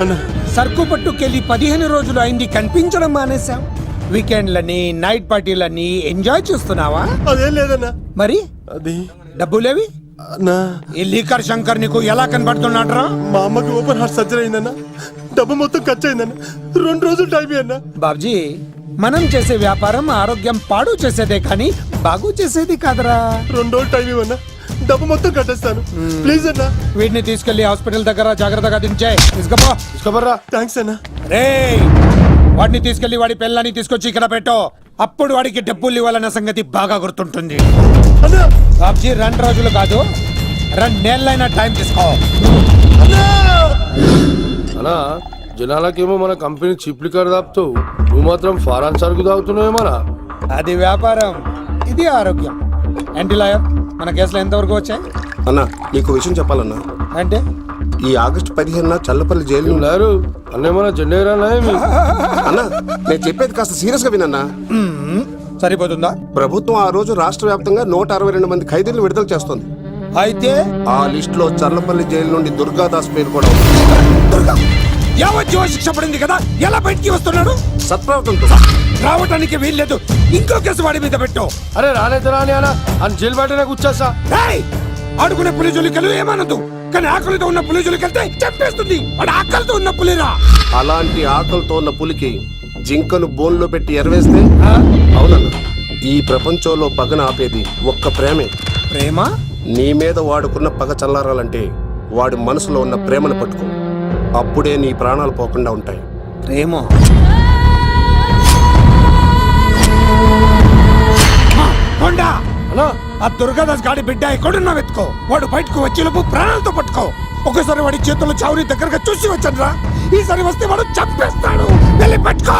అన్నా. సరుకు పట్టుకెళ్ళి పదిహేను రోజులు అయింది కనిపించడం మానేశాం. వీకెండ్లని నైట్ పార్టీలని ఎంజాయ్ చేస్తున్నావా? అదేం లేదన్నా. మరి? అది. డబ్బులేవి ఈ లీకర్ శంకర్ నీకు ఎలా కనబడుతున్నాడ్రా? మా అమ్మకి ఓపెన్ హార్ట్ సర్జరీ అయిందన్నా. డబ్బు మొత్తం ఖర్చు అయిందన్నా రెండు రోజులు టైం అన్నా బాబ్జీ మనం చేసే వ్యాపారం ఆరోగ్యం పాడు చేసేదే కానీ బాగు చేసేది కాదరా. రెండు రోజులు టైం ఇవ్వన్నా. డబ్బు మొత్తం కట్టేస్తాను. ప్లీజ్ అన్నా. వీటిని తీసుకెళ్ళి హాస్పిటల్ దగ్గర జాగ్రత్తగా దించాయి తీసుకపో. థ్యాంక్స్ అన్నా. రే వాడిని తీసుకెళ్ళి వాడి పిల్లని తీసుకొచ్చి ఇక్కడ పెట్టు. అప్పుడు వాడికి డబ్బులు ఇవ్వాలన్న సంగతి బాగా గుర్తుంటుంది. అన్నా. బాబ్జీ రెండు రోజులు కాదు రెండు నెలలైనా టైం తీసుకో. అనా జనాలకేమో మన కంపెనీ చీప్ లిక్కర్ తాపుతావు నువ్వు మాత్రం ఫారాన్ సరుకు తాగుతున్నావేమరా అది వ్యాపారం ఇది ఆరోగ్యం. ఏంటి లాయర్ మన కేసులో ఎంతవరకు వచ్చాయి? అన్నా నీకు విషయం చెప్పాలన్నా. అంటే? ఈ ఆగస్టు పదిహేనున చల్లపల్లి జైలు లేరు? అన్నేమన్నా అన్నా నేను చెప్పేది కాస్త సీరియస్గా వినన్నా సరిపోతుందా? ప్రభుత్వం ఆ రోజు రాష్ట్ర వ్యాప్తంగా నూట అరవై రెండు మంది ఖైదీలను విడుదల చేస్తుంది. అయితే? ఆ లిస్ట్లో చల్లపల్లి జైలు నుండి దుర్గాదాస్ పేరు కూడా ఉంది. దుర్గా. యావజ్జీవ శిక్ష పడింది కదా? ఎలా బయటికి వస్తున్నాడు? సత్ప్రవర్తనతో రావటానికి వీల్లేదు. ఇంకో కేసు వాడి మీద పెట్టు. అరే రాలేదు రాని అనా అని జైలు బయటనే కూర్చోసా ఏయ్! ఆడుకునే పులిజులికలు ఏమనదు. కానీ ఆకలితో ఉన్న పులిజులికెళ్తే చంపేస్తుంది. వాడు ఆకలితో ఉన్న పులిరా. అలాంటి ఆకలితో ఉన్న పులికి జింకను బోన్లో పెట్టి ఎరవేస్తే? అవునన్నా. ఈ ప్రపంచంలో పగన ఆపేది ఒక్క ప్రేమే. ప్రేమ? నీ మీద వాడుకున్న పగ చల్లారాలంటే వాడి మనసులో ఉన్న ప్రేమను పట్టుకో. అప్పుడే నీ ప్రాణాలు పోకుండా ఉంటాయి. ప్రేమ కొండా! అనా ఆ దుర్గాదాస్ గాడి బిడ్డ ఎక్కడున్నా వెతుకో. వాడు బయటకు వచ్చేలోపు ప్రాణాలతో పట్టుకో. ఒకసారి వాడి చేతుల్లో చావుని దగ్గరగా చూసి వచ్చానురా ఈసారి వస్తే వాడు చంపేస్తాడు. వెళ్ళి పట్టుకో!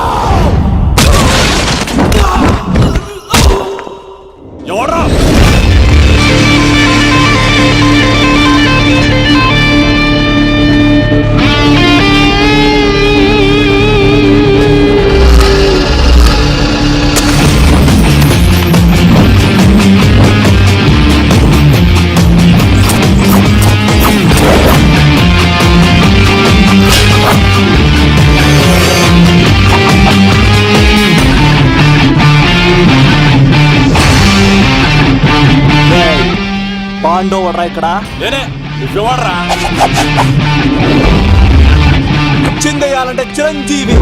ఎవడ్రా పాండవరా ఇక్కడ? చిందేయాలంటే చిరంజీవి.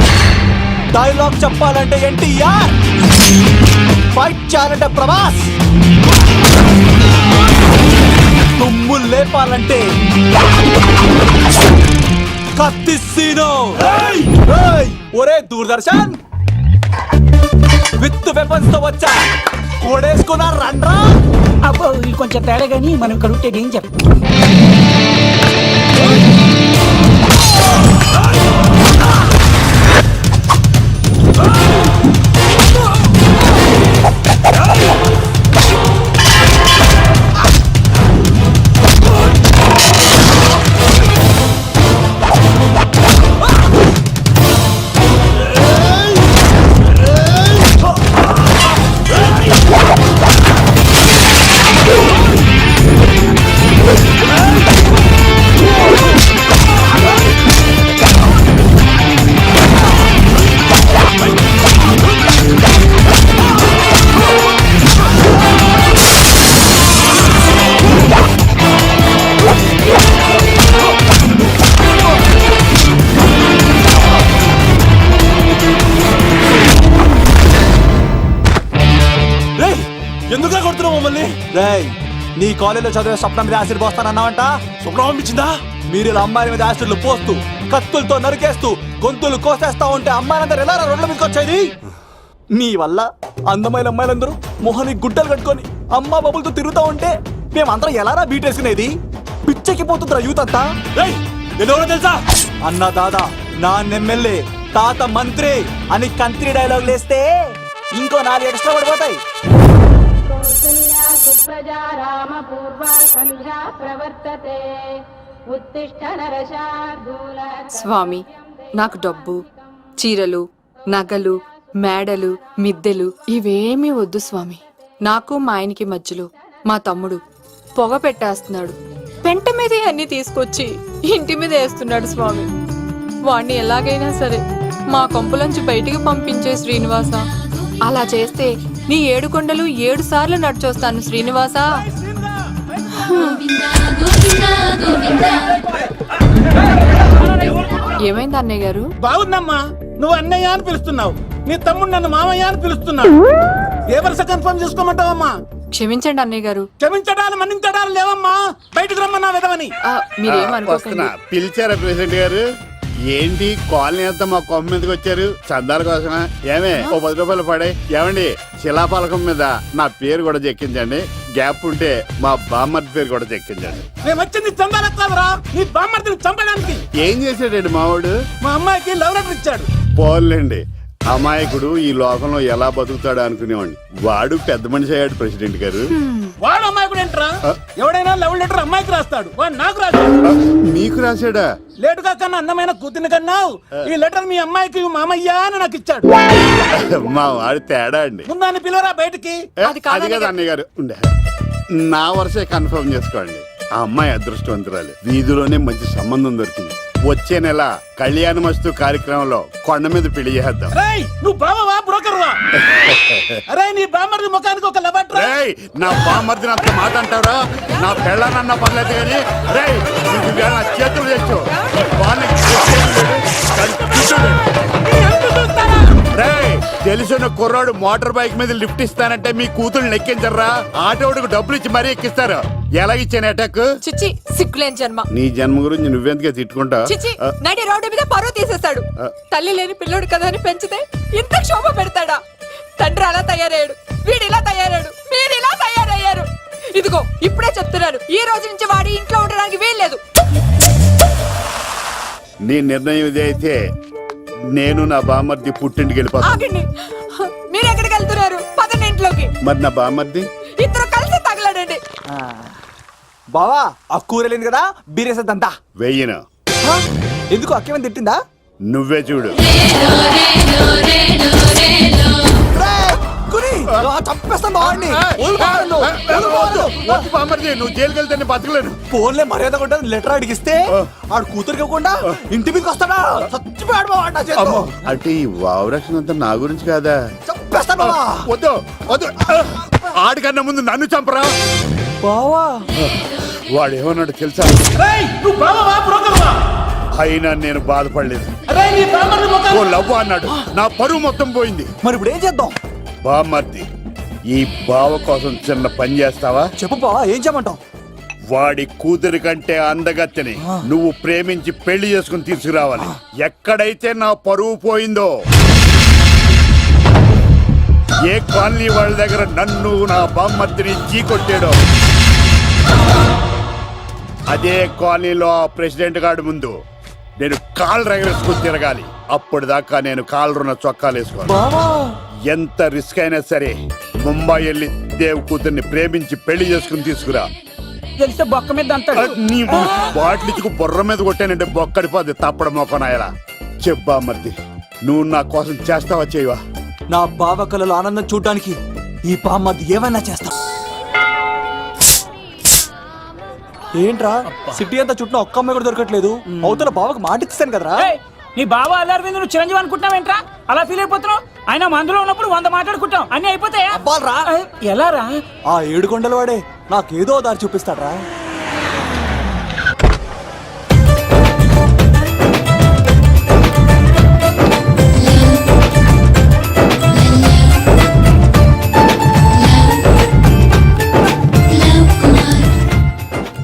డైలాగ్ చెప్పాలంటే ఎన్టీఆర్. ఫైట్ చేయాలంటే ప్రభాస్. తుమ్ము లేపాలంటే కత్తిసీను ఒరే దూరదర్శన్! విత్ వెపన్స్తో వచ్చా. కోడేసుకున్నా రండ్రా. అబ్బో ఇది కొంచెం తేడా కానీ మనం ఇక్కడ ఉంటే రేయ్ నీ కాలేజీలో చదివే స్వప్నం మీద యాసిడ్ పోస్తానన్నావంట స్వప్నం పంపించిందా మీరు ఇలా అమ్మాయిల మీద యాసిడ్లు పోస్తూ కత్తులతో నరికేస్తూ గొంతులు కోసేస్తా ఉంటే అమ్మాయిలందరూ ఎలా రోడ్ల మీదకి వచ్చేది? మీ వల్ల అందమైన అమ్మాయిలందరూ మొహానికి గుడ్డలు కట్టుకొని అమ్మా బబులతో తిరుగుతా ఉంటే మేమందరం ఎలారా బీటేసుకునేది పిచ్చెక్కి పోతుందిరా యూత్ అంతా. ఎవరో తెలుసా? అన్న దాదా నా ఎమ్మెల్యే తాత మంత్రి అని కంత్రి డైలాగ్ లేస్తే ఇంకో నాలుగు ఎక్స్ట్రా పడిపోతాయి. కౌసల్యా సుప్రజా రామ పూర్వ సంధ్యా ప్రవర్తతే. ఉత్తిష్ట నరశార్దూల స్వామి నాకు డబ్బు చీరలు నగలు మేడలు మిద్దెలు ఇవేమీ వద్దు స్వామి. నాకు మా ఆయనకి మధ్యలో మా తమ్ముడు పొగ పెట్టేస్తున్నాడు. పెంట మీదే అన్ని తీసుకొచ్చి ఇంటి మీద వేస్తున్నాడు స్వామి. వాణ్ణి ఎలాగైనా సరే మా కొంపులంచి బయటికి పంపించే శ్రీనివాస. అలా చేస్తే నీ ఏడు కొండలు ఏడు సార్లు నడిచొస్తాను శ్రీనివాస. ఏమైంది అన్నయ్య గారు? బాగుందమ్మా నువ్వు అన్నయ్య అని పిలుస్తున్నావు. నీ తమ్ముడు నన్ను మామయ్య అని పిలుస్తున్నాడు. ఏ వరుస కన్ఫర్మ్ చేసుకోమంటావమ్మా? క్షమించండి అన్నయ్య గారు. క్షమించడాలు మన్నించడాలు లేవమ్మా. బయటకు రమ్మన్నా విధవని. ఆ, మీరేమనుకోకండి పిలిచారా ప్రెసిడెంట్ గారు? ఏంటి కాలనీ అంతా మా కొమ్మ మీదకి వచ్చారు? చందాల కోసమా? ఏమే ఓ పది రూపాయలు పడే. ఏమండి శిలాపలకం మీద నా పేరు కూడా చెక్కించండి. గ్యాప్ ఉంటే మా బామ్మర్ది పేరు కూడా చెక్కించండి. మేము వచ్చింది నీ బామ్మర్తిని చంపడానికి. ఏం చేశాడండి మావాడు? మా అమ్మాయికి లవ్ లెటర్ ఇచ్చాడు. పోన్లేండి. అమాయకుడు ఈ లోకంలో ఎలా బతుకుతాడు అనుకునేవాడిని. వాడు పెద్ద మనిషి అయ్యాడు ప్రెసిడెంట్ గారు. వాడు అమ్మాయి కూడా ఏంట్రా ఎవడైనా లవ్ లెటర్ అమ్మాయికి రాస్తాడు. వాడు నాకు రాశాడు. మీకు రాశాడా? లేటుగా కన్నా అందమైన కూతుని కన్నావు. ఈ లెటర్ మీ అమ్మాయికి మామయ్య అని నాకు ఇచ్చాడు. మా వాడు తేడా అండి. ముందాన్ని పిలవరా బయటికి? అది కాదు అది కదా అన్నయ్య గారు. ఉండే. నా వరుసే కన్ఫర్మ్ చేసుకోండి. ఆ అమ్మాయి అదృష్టవంతురాలు. వీధిలోనే మంచి సంబంధం దొరికింది. వచ్చే నెల కళ్యాణ మస్తు కార్యక్రమంలో కొండ మీద పెళ్ళి చేద్దాం నువ్వు బావవా? బ్రోకర్ వా? అరే నీ ముఖానికి ఒక రేయ్ నా బామర్దిని అంత మాట అంటారా నా పెళ్ళనన్న పర్లేదు కానీ రేయ్ నా చేతులు తెచ్చు. వాళ్ళకి తెలిసిన కుర్రాడు మోటార్ బైక్ మీద లిఫ్ట్ ఇస్తానంటే మీ కూతురు ఎక్కించరా ఆటోడికి డబ్బులు ఇచ్చి మరీ ఎక్కిస్తారు. ఎలాగిచ్చాను అటాక్ చిచ్చి సిగ్గులేని జన్మ. నీ జన్మ గురించి నువ్వెందుకే తిట్టుకుంటా? చిచి నడి రోడ్డు మీద పరువు తీసేస్తాడు. తల్లి లేని పిల్లోడు కదా అని పెంచితే ఇంత క్షోభ పెడతాడా? తండ్రి అలా తయారయ్యాడు. వీడు ఇలా తయారయ్యాడు. మీరు ఇలా తయారయ్యారు. ఇదిగో ఇప్పుడే చెప్తున్నారు ఈ రోజు నుంచి వాడి ఇంట్లో ఉండడానికి వీల్లేదు. నీ నిర్ణయం ఇదే అయితే నేను నా బామర్ది పుట్టింటికి వెళ్ళిపోతాను ఆగండి. మీరు ఎక్కడికి వెళ్తున్నారు? పదండి ఇంట్లోకి. మరి నా బామర్ది ఇద్దరు కలిసి తగలడండి. బావా ఆ కూర వెళ్ళింది కదా బీరేసేద్దంతా వెయ్యను. ఎందుకు అక్కేమని తిట్టిందా? నువ్వే చూడు. కురి చంపేస్తాను బావాడిని వద్దు నువ్వు జైలుకి వెళ్తే బతకలేను. ఫోన్లే మర్యాద కూడా లెటర్ అడిగిస్తే ఆడు కూతురికి ఇవ్వకుండా ఇంటి మీదకి వస్తాడా? చచ్చిపోయాడు బావా నా చేతిలో. అమ్మో. అంటే ఈ వావరక్షణ అంతా నా గురించి కాదా? చంపేస్తాను బావా. వద్దు వద్దు. ఆడికన్నా ముందు నన్ను చంపరా? బావా. వాడు ఏమన్నాడు తెలుసా? రేయ్ నువ్వు బావవా బ్రోకర్ వా అయినా నేను బాధపడలేదు. అరే నీ బామ్మర్ది ఓ ముఖానికి లవ్ అన్నాడు. నా పరువు మొత్తం పోయింది. మరి ఇప్పుడు ఏం చేద్దాం? బామర్ది ఈ బావ కోసం చిన్న పని చేస్తావా? చెప్పు బావా ఏం చేయమంటావు? వాడి కూతురి కంటే అందగత్తెని నువ్వు ప్రేమించి పెళ్ళి చేసుకుని తీసుకురావాలి. ఎక్కడైతే నా పరువు పోయిందో ఏ కాలనీ వాళ్ళ దగ్గర నన్ను నా బామ్మర్దిని చీకొట్టాడో అదే కాలనీలో ఆ ప్రెసిడెంట్ గారి ముందు. నేను కాళ్ళు రగరేసుకుని తిరగాలి. అప్పుడు దాకా నేను కాళ్ళున్న చొక్కాలు వేసుకోవాలి బావా! ఎంత రిస్క్ అయినా సరే ముంబై వెళ్ళి దేవ్ కూతుర్ని ప్రేమించి పెళ్ళి చేసుకుని తీసుకురా. తెలిస్తే బొక్క మీద అంటాడు. నీ బుర్ర మీద కొట్టానంటే బొక్కడిపోద్ది తప్పడ మొక్కనాయలా. చెప్పా మర్ది నువ్వు నా కోసం చేస్తావా చేయవా? నా బావ కళలో ఆనందం చూడడానికి ఈ బామ్మది ఏమైనా చేస్తా ఏంట్రా? సిటీ అంతా చుట్టూ ఒక్క అమ్మాయి కూడా దొరకట్లేదు. అవతల బావకు మాట ఇస్తాను కదరా. నీ బావ అల్లరి మీద నువ్వు చిరంజీవి అనుకుంటున్నావేంట్రా అలా ఫీల్ అయిపోతున్నావు? ఆయన మందులో ఉన్నప్పుడు వంద మాట్లాడుకుంటాం అన్ని అయిపోతాయా? ఎలా రా? ఆ ఏడు కొండల వాడే నాకేదో దారి చూపిస్తాడ్రా.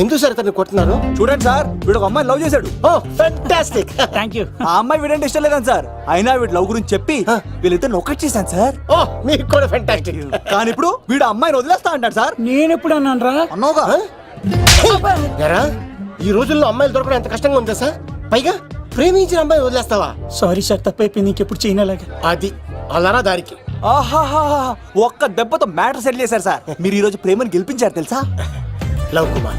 ఎందుకు సార్ ఇతన్ని కొడుతున్నారు? చూడండి సార్ వీడు ఒక అమ్మాయి లవ్ చేశాడు. ఓ ఫెంటాస్టిక్ థ్యాంక్ యూ ఆ అమ్మాయి వీడంటే ఇష్టం లేదని సార్. అయినా వీడు లవ్ గురించి చెప్పి వీళ్ళిద్దరు ఒకటి చేశాను సార్. ఓ మీకు కూడా ఫెంటాస్టిక్ కానీ ఇప్పుడు వీడు అమ్మాయిని వదిలేస్తా అంటాడు సార్. నేను ఎప్పుడు అన్నాను రా? అన్నోగా? ఎరా ఈ రోజుల్లో అమ్మాయిలు దొరకడం ఎంత కష్టంగా ఉందా సార్ పైగా ప్రేమించిన అమ్మాయి వదిలేస్తావా? సారీ సార్ తప్పైపోయింది ఇంకెప్పుడు చేయనలాగా. అది అలారా దారికి. ఆహాహా ఒక్క దెబ్బతో మ్యాటర్ సెటిల్ చేశారు సార్. మీరు ఈ రోజు ప్రేమను గెలిపించారు తెలుసా? లవ్ కుమార్.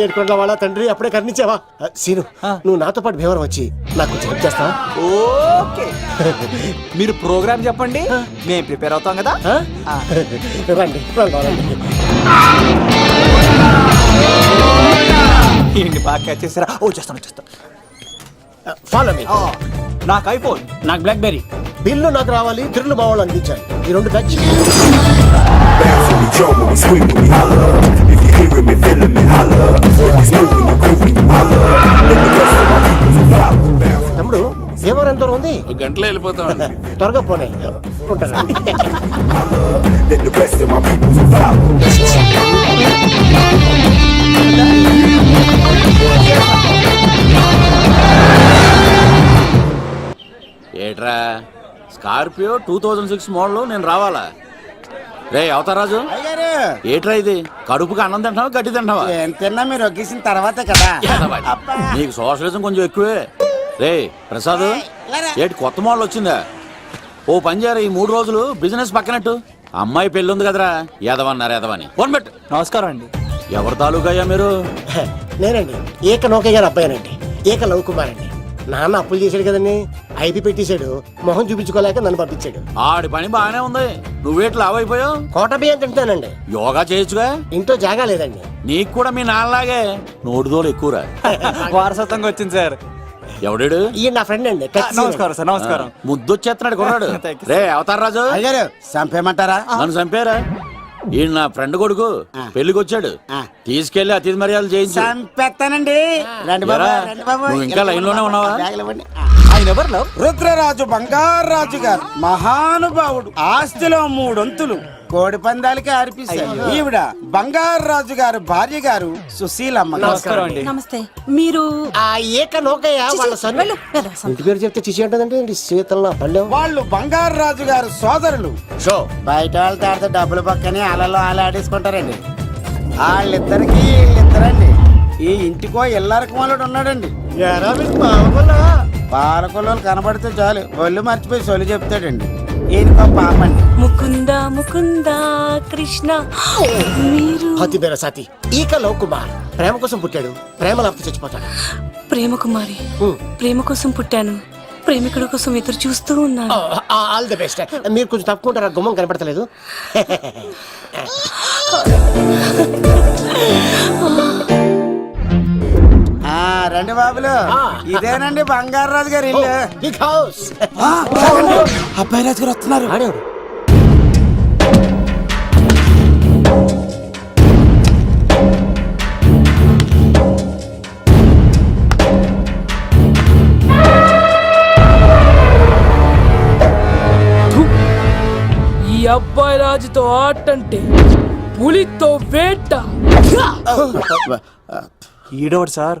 ఏడుకొండల వాళ్ళ తండ్రి అప్పుడే కర్ణించావా? సీను నువ్వు నాతో పాటు భీవరం వచ్చి నాకు కొంచెం హెల్ప్ చేస్తావా? ఓకే. మీరు ప్రోగ్రామ్ చెప్పండి. మేము ప్రిపేర్ అవుతాం కదా. రండి ఏంటి బాగా క్యాచ్ చేసారా ఓ చేస్తాను చేస్తాను. ఫాలో మీ నాకు ఐఫోన్ నాకు బ్లాక్ బెర్రీ బిల్లు నాకు రావాలి తిరులు బావాలు అందించాలి. ఈ రెండు ఖర్చు తమ్ముడు భీమవరం ఎంత దూరం ఉంది గంటలో వెళ్ళిపోతామండి త్వరగా పోనీ. ఉంటాను. ఏట్రా Scorpio two thousand six model నేను రావాలా? రే అవతారాజు ఏట్రా ఇది? కడుపుకి అన్నం తింటావా గడ్డి తింటావా తిన్నా మీరు ఒగ్గేసిన తర్వాతే కదా. నీకు సోషలిజం కొంచెం ఎక్కువే. రే ప్రసాద్ ఏటి కొత్త మోడల్ వచ్చిందా? ఓ పని చేయరా ఈ మూడు రోజులు బిజినెస్ పక్కనట్టు. అమ్మాయి పెళ్ళి ఉంది కదరా ఎదవన్నారు ఎదవని ఫోన్ పెట్టు. నమస్కారం అండి. ఎవరి తాలూకయ్యా మీరు? నేనండి. ఏక నౌకయ్య గారు అబ్బాయినండి. ఏక లవ్ కుమార్ అండి నాన్న అప్పులు చేశాడు కదండి. ఐపీ పెట్టేశాడు మొహం చూపించుకోలేక నన్ను పంపించాడు. ఆడి పని బాగానే ఉంది. నువ్వేట్లు లావైపోయావు? కోట బియ్యం తింటానండి యోగా చేయొచ్చుగా? ఇంట్లో జాగా లేదండి. నీకు కూడా మీ నాన్నలాగే? నోటిదోలు ఎక్కువరా? వారసత్వంగా వచ్చింది సార్. ఎవడాడు? ఈయన నా ఫ్రెండ్ అండి నమస్కారం సార్ నమస్కారం. ముద్దొచ్చేస్తున్నాడు కొన్నాడు. రే అవతార్ రాజు. అయ్యారు చంపేయమంటారా? నన్ను చంపారా? ఈయన నా ఫ్రెండ్ కొడుకు పెళ్ళికి వచ్చాడు తీసుకెళ్ళి అతిథి మర్యాదలు చేయించు. చంపేస్తానండి. రండి ఎరా, నువ్వు ఇంకా లైన్లోనే ఉన్నావా? ఆయన ఎవరు లవ్? రుద్రరాజు బంగారాజు గారు మహానుభావుడు ఆస్తిలో మూడొంతులు. కోడి పందాలకి అర్పిస్తారు ఈవిడ బంగారాజు గారు భార్య గారు సుశీలమ్మ నమస్కారం అండి. నమస్తే. మీరు ఆ ఏక నౌకయ్య వాళ్ళ. ఇంటి పేరు చెప్తే చిచి ఉంటుందంటే శీతల పల్లెం? వాళ్ళు బంగారాజు గారు సోదరులు. షో. బయట వాళ్ళతో ఆడితే డబ్బులు పక్కనే అలలో అలా ఆడేసుకుంటారండి వాళ్ళిద్దరికి వీళ్ళిద్దరండి. ఈ ఇంటికో ఇల్లరకం వాళ్ళు ఉన్నాడండి. పాలకొల్లు కనబడితే చాలు. ఒళ్ళు మర్చిపోయి సొలి చెప్తాడండి. ఈయనకో పాపండి ముకుంద ముకుంద కృష్ణ. మీరు? హతి బేర సాతి. ఈక లవ్ కుమార్. ప్రేమ కోసం పుట్టాడు. ప్రేమ లేకపోతే చచ్చిపోతాడు? ప్రేమ కుమారి. ప్రేమ కోసం పుట్టాను. ప్రేమికుడు కోసం ఎదురు చూస్తూ ఉన్నాను. All the best. మీరు కొంచెం తప్పుకుంటారా? గుమ్మం కనపడతలేదు. రండి బాబులు. ఇదేనండి బంగారాజు గారి ఇల్లు. అబ్బాయి రాజు గారు వస్తున్నారు. ఈ అబ్బాయి రాజుతో ఆటంటే పులితో వేట. ఈడోడు సార్?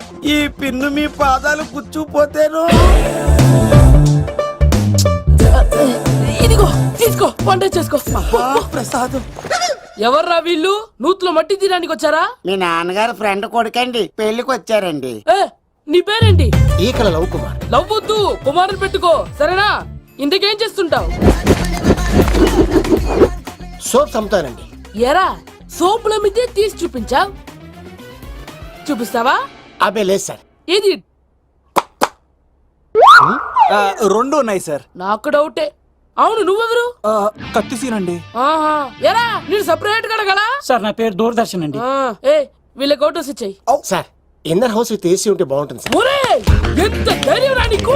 ఈ పిన్ను మీ పాదాలు కూర్చుపోతేను ఇదిగో తీసుకో వంట చేసుకో. ప్రసాదం. ఎవర్రా వీళ్ళు? నూతులో మట్టి తీయడానికి వచ్చారా? మీ నాన్నగారు ఫ్రెండ్ కొడుకండి పెళ్ళికి వచ్చారండి. ఏ నీ పేరేంటి? ఈకల లవ్ కుమార్. నవ్వొద్దు కుమారుని పెట్టుకో సరేనా? ఇంతకేం చేస్తుంటావు? సోప్స్ అమ్ముతానండి ఎరా సోపుల మీద తీసి చూపించావు. చూపిస్తావా? అబ్బే లేదు సార్. ఇది ఆ, రెండు ఉన్నాయి సార్. నాకు డౌటే. అవును నువ్వెవరు? ఆ, కత్తిసీనండి ఆహా. ఎరా నేను సపరేట్ కడగలా సార్ నా పేరు దూరదర్శన్ అండి. ఏ వీళ్ళ కోటోస్ ఇచ్చాయి. Sir inner house with AC ఉంటే బాగుంటుంది సార్. ఒరే ఎంత ధైర్యం రా నీకు!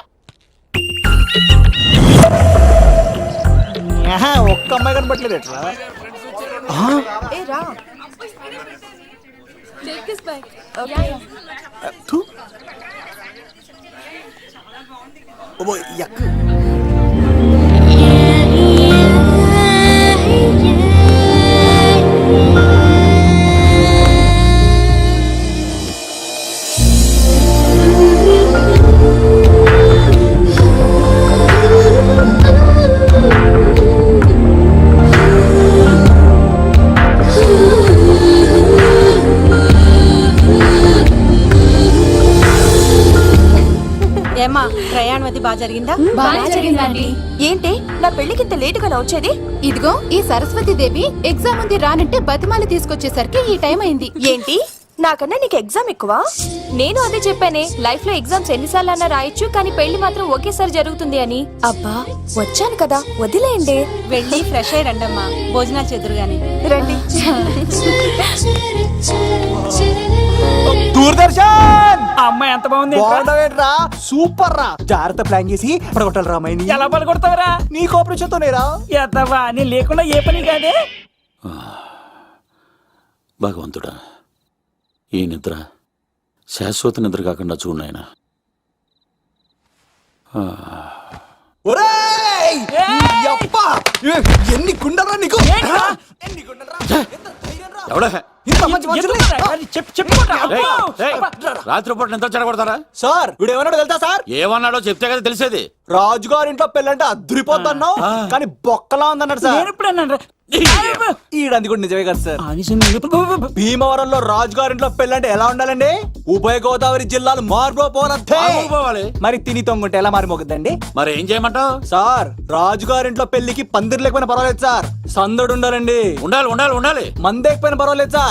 ఒక్క అమ్మాయి కనపట్లేదు ఎట్లా? థు. ఓబో, వచ్చేది? ఇదిగో ఈ సరస్వతి దేవి ఎగ్జామ్ ఉంది రానంటే బతిమాలి తీసుకొచ్చేసరికి ఈ టైం అయింది. ఏంటి? నాకన్నా నీకు ఎగ్జామ్ ఎక్కువ? నేను అదే చెప్పానే లైఫ్లో ఎగ్జామ్స్ ఎన్నిసార్లు అన్నా రాయొచ్చు కానీ పెళ్ళి మాత్రం ఒకేసారి జరుగుతుంది అని. అబ్బా వచ్చాను కదా వదిలేయండి. వెళ్ళి ఫ్రెష్ అయ్యి రండమ్మా భోజనాలు చెదురు గాని. రండి. దూరదర్శన్! ఆ అమ్మాయి ఎంత బాగుంది బాగుండవేట్రా సూపర్ రా జాగ్రత్త ప్లాన్ చేసి పడగొట్టాలి రామాయని ఎలా పలుకొడతావరా నీ కోఆపరేషన్ తోనేరా ఎత్తవా నీ లేకుండా ఏ పని కాదే? భగవంతుడా ఈ నిద్ర శాశ్వత నిద్ర కాకుండా చూడాయన ఎన్ని గుండెలరా నీకు? ఎన్ని గుండెలరా? ఎవడా? ఇంత మంచి రాత్రిపూట నిద్ర చెడగొడతారా? సార్ వీడు ఏమన్నాడు తెలుసా సార్? ఏమన్నాడో చెప్తే కదా తెలిసేది. రాజుగారింట్లో పెళ్ళంటే అద్దరిపోద్దన్నావు కానీ బొక్కలా ఉందన్నాడు సార్. నేను ఇప్పుడు అన్నాను ఈడంది కూడా నిజమే కదా సార్. భీమవరంలో రాజుగారింట్లో పెళ్ళంటే ఎలా ఉండాలండి? ఉభయ గోదావరి జిల్లాలు మార్మోపోనద్దే పోవాలి. మరి తిని తొంగుంటే ఎలా మారిమోగద్దండి మరి ఏం చేయమంటావు? సార్ రాజుగారింట్లో పెళ్ళికి పందిరి లేకపోయినా పర్వాలేదు సార్. సందడు ఉండాలండి. ఉండాలి ఉండాలి ఉండాలి. మందేకపోయినా పర్వాలేదు సార్.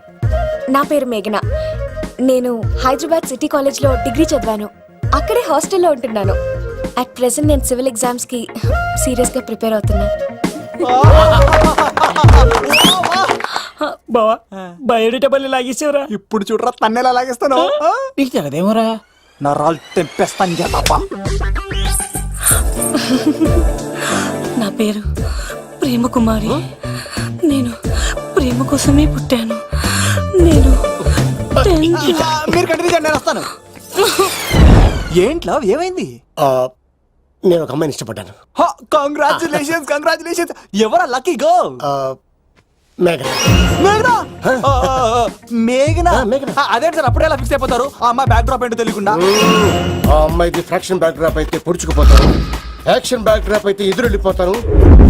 నా పేరు మేఘన. నేను హైదరాబాద్ సిటీ కాలేజ్లో డిగ్రీ చదివాను. అక్కడే హాస్టల్లో ఉంటున్నాను. అట్ ప్రెసెంట్ నేను సివిల్ ఎగ్జామ్స్కి సీరియస్గా ప్రిపేర్ అవుతున్నాను బావా బయోడేటా లాగేసేవరా? ఇప్పుడు చూడరా తన్నేలా లాగేస్తాను? నీకు తెలదేమోరా నరాలు తెంపేస్తాను చేతప్ప నా పేరు ప్రేమ కుమారి. నేను ప్రేమ కోసమే పుట్టాను. నేను మీరు కంటిన్యూ చేయండి నేను వస్తాను. ఏంట్లో? ఏమైంది? ఆ, నేను ఒక అమ్మాయిని ఇష్టపడ్డాను. కంగ్రాచులేషన్స్ కంగ్రాచులేషన్స్ ఎవరా లక్కీ అదేంటి సార్ అప్పుడే ఎలా ఫిక్స్ అయిపోతారు. ఆ అమ్మాయి బ్యాక్ డ్రాప్ ఏంటో తెలియకుండా. ఆ అమ్మాయిది ఫ్రాక్షన్ బ్యాక్ డ్రాప్ అయితే యాక్షన్ బ్యాక్ డ్రాప్ అయితే ఎదురెళ్ళిపోతాను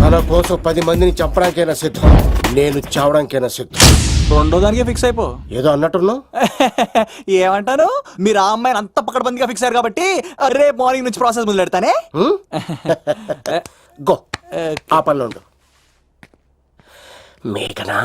తన కోసం పది మందిని చంపడానికైనా సిద్ధం. నేను చావడానికైనా సిద్ధం. రెండో దానికి ఫిక్స్ అయిపో. ఏదో అన్నట్టున్నావు? ఏమంటాను మీరు ఆ అమ్మాయిని అంత పక్కడబందిగా ఫిక్స్ అయ్యారు కాబట్టి రేపు మార్నింగ్ నుంచి ప్రాసెస్ మొదలు పెడతానే గో ఆ పనిలో ఉండు. మేఘనా